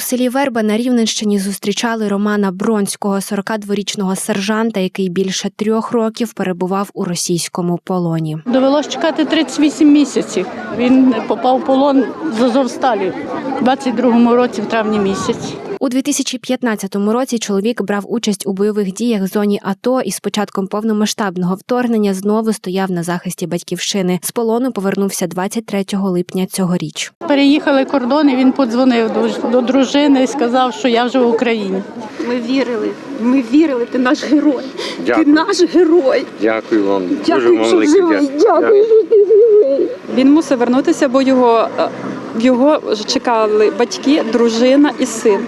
селі Верба на Рівненщині зустрічали Романа Бронського, 42-річного сержанта, який більше трьох років перебував у російському полоні. Довелось чекати 38 місяців. Він попав в полон з Азовсталі в 22-му році, в травні місяці. У 2015 році чоловік брав участь у бойових діях в зоні АТО і з початком повномасштабного вторгнення знову стояв на захисті батьківщини. З полону повернувся 23 липня цьогоріч. Переїхали кордони, він подзвонив до, до дружини і сказав, що я вже в Україні. Ми вірили, ми вірили, ти наш герой. Дякую. Ти наш герой. Дякую вам. Дякую, вам що живий. дя- Дякую, що ти живий. Він мусив вернутися, бо його, е, його ж чекали батьки, дружина і син,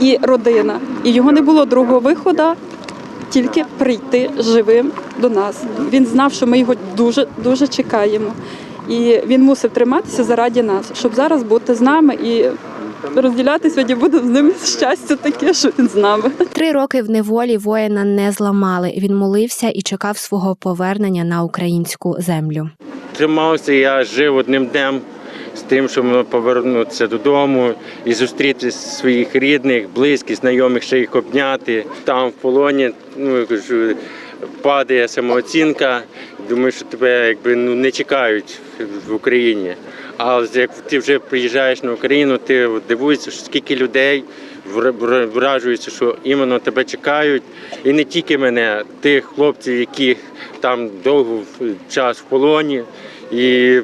і родина. І його не було другого виходу, тільки прийти живим до нас. Він знав, що ми його дуже дуже чекаємо. І він мусив триматися заради нас, щоб зараз бути з нами і розділяти сьогодні буде з ним щастя таке, що він з нами. Три роки в неволі воїна не зламали. Він молився і чекав свого повернення на українську землю. Тримався, я жив одним днем з тим, щоб повернутися додому і зустріти своїх рідних, близьких, знайомих, ще їх обняти. Там в полоні, ну кажу, падає самооцінка. Думаю, що тебе якби ну не чекають в Україні. А як ти вже приїжджаєш на Україну, ти дивуєшся, скільки людей вра- вра- вражуються, що іменно тебе чекають. І не тільки мене, тих хлопців, які там довго час в полоні. І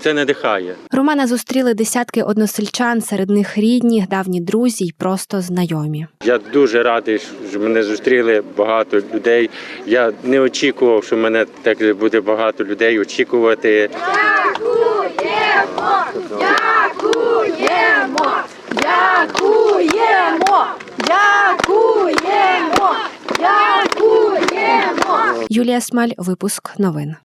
це надихає. Романа зустріли десятки односельчан, серед них рідні, давні друзі й просто знайомі. Я дуже радий, що мене зустріли багато людей. Я не очікував, що мене так буде багато людей очікувати. Юлія Смаль, випуск новин.